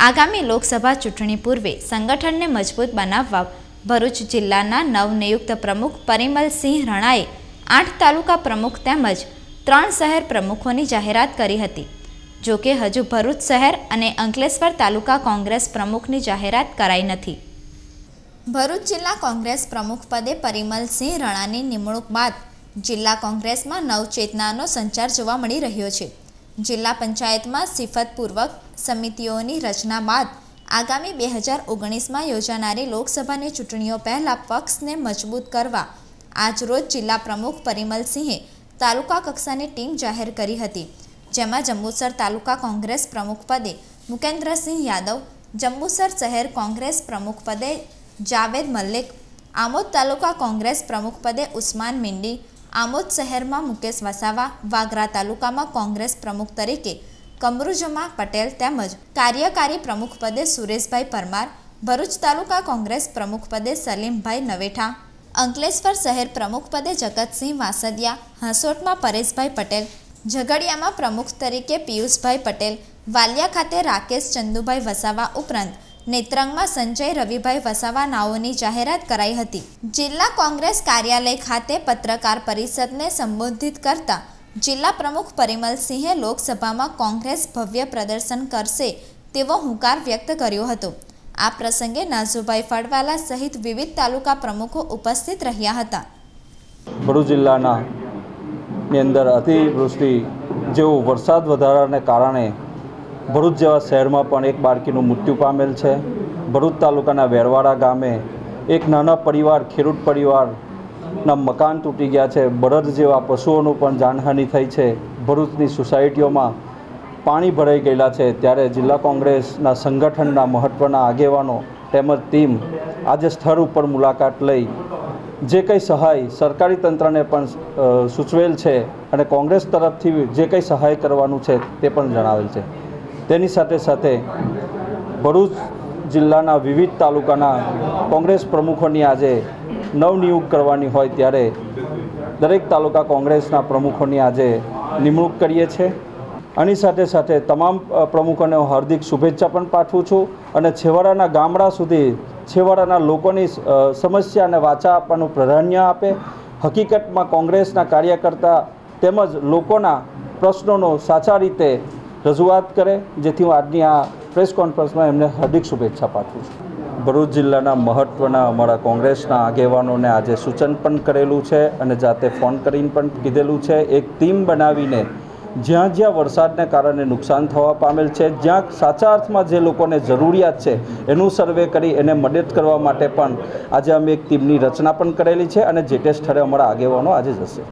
આગામી લોકસભા ચૂંટણી પૂર્વે સંગઠનને મજબૂત બનાવવા ભરૂચ જિલ્લાના નવનિયુક્ત પ્રમુખ પરિમલસિંહ રણાએ આઠ તાલુકા પ્રમુખ તેમજ ત્રણ શહેર પ્રમુખોની જાહેરાત કરી હતી. જો કે હજુ ભરૂચ શહેર અને અંકલેશ્વર તાલુકા કોંગ્રેસ પ્રમુખની જાહેરાત કરાઈ નથી. ભરૂચ જિલ્લા કોંગ્રેસ પ્રમુખ પદે પરિમલસિંહ રણાની નિમણૂક બાદ જિલ્લા કોંગ્રેસમાં નવચેતનાનો સંચાર જોવા મળી રહ્યો છે. જિલ્લા પંચાયતમાં સિફતપૂર્વક સમિતિઓની રચના બાદ આગામી બે હજાર ઓગણીસમાં યોજાનારી લોકસભાની ચૂંટણીઓ પહેલાં પક્ષને મજબૂત કરવા આજરોજ જિલ્લા પ્રમુખ પરિમલસિંહે તાલુકા કક્ષાની ટીમ જાહેર કરી હતી. જેમાં જંબુસર તાલુકા કોંગ્રેસ પ્રમુખ પદે મુકેન્દ્રસિંહ યાદવ, જંબુસર શહેર કોંગ્રેસ પ્રમુખ પદે જાવેદ મલ્લિક આમોદ તાલુકા કોંગ્રેસ પ્રમુખ પદે ઉસ્માન મિંડી આમોદ શહેરમાં મુકેશ વસાવા, વાગરા તાલુકામાં કોંગ્રેસ પ્રમુખ તરીકે, કમરુજમા પટેલ તેમજ કાર્યકારી પ્રમુખ પદે સુરેશભાઈ પરમાર, ભરૂચ તાલુકા કોંગ્રેસ પ્રમુખ પદે સલીમભાઈ નવેઠા, અંકલેશ્વર શહેર પ્રમુખ પદે જગતસિંહ વાસદિયા, હાંસોટમાં પરેશભાઈ પટેલ, ઝઘડિયામાં પ્રમુખ તરીકે પિયુષભાઈ પટેલ, વાલિયા ખાતે રાકેશ ચંદુભાઈ વસાવા ઉપરાંત નેત્રંગમાં સંજય રવિભાઈ વસાવા નાઓની જાહેરાત કરાઈ હતી. જિલ્લા કોંગ્રેસ કાર્યાલય ખાતે પત્રકાર પરિષદને સંબોધિત કરતા જિલ્લા પ્રમુખ પરિમલસિંહે લોકસભામાં કોંગ્રેસ ભવ્ય પ્રદર્શન કરશે તેવો હુંકાર વ્યક્ત કર્યો હતો. આ પ્રસંગે નાઝુભાઈ ફળવાલા સહિત વિવિધ તાલુકા પ્રમુખો ઉપસ્થિત રહ્યા હતા. ભરૂચ જિલ્લાના અંદર અતિવૃષ્ટિ જેવો વરસાદ વધારાને કારણે ભરૂચ જેવા શહેરમાં પણ એક બાળકીનું મૃત્યુ પામેલ છે. ભરૂચ તાલુકાના વેરવાડા ગામે એક નાના પરિવાર, ખેડૂત પરિવારના મકાન તૂટી ગયા છે. બળદ જેવા પશુઓનું પણ જાનહાનિ થઈ છે. ભરૂચની સોસાયટીઓમાં પાણી ભરાઈ ગયેલા છે. ત્યારે જિલ્લા કોંગ્રેસના સંગઠનના મહત્ત્વના આગેવાનો તેમજ ટીમ આજે સ્થળ ઉપર મુલાકાત લઈ. જે કંઈ સહાય સરકારી તંત્રને પણ સૂચવેલ છે અને કોંગ્રેસ તરફથી જે કંઈ સહાય કરવાનું છે તે પણ જણાવેલ છે. તેની સાથે સાથે ભરૂચ જિલ્લાના વિવિધ તાલુકાના કોંગ્રેસ પ્રમુખોની આજે નવનિયુક્ત કરવાની હોય ત્યારે દરેક તાલુકા કોંગ્રેસના પ્રમુખોની આજે નિમણૂક કરીએ છીએ. આની સાથે સાથે તમામ પ્રમુખોને હું હાર્દિક શુભેચ્છા પણ પાઠવું છું અને છેવાડાના ગામડા સુધી છેવાડાના લોકોની સમસ્યાને વાચા આપવાનું પ્રાધાન્ય આપે. હકીકતમાં કોંગ્રેસના કાર્યકર્તા તેમજ લોકોના પ્રશ્નોનો સાચા રીતે રજૂઆત કરે, જેથી હું આજની આ પ્રેસ કોન્ફરન્સમાં એમને હાર્દિક શુભેચ્છા પાઠવું છું. ભરૂચ જિલ્લાના મહત્ત્વના અમારા કોંગ્રેસના આગેવાનોને આજે સૂચન પણ કરેલું છે અને જાતે ફોન કરીને પણ કીધેલું છે. એક ટીમ બનાવીને જ્યાં જ્યાં વરસાદને કારણે નુકસાન થવા પામેલ છે, જ્યાં સાચા અર્થમાં જે લોકોને જરૂરિયાત છે એનું સર્વે કરી એને મદદ કરવા માટે પણ આજે અમે એક ટીમની રચના પણ કરેલી છે અને જે તે સ્થળે અમારા આગેવાનો આજે જશે.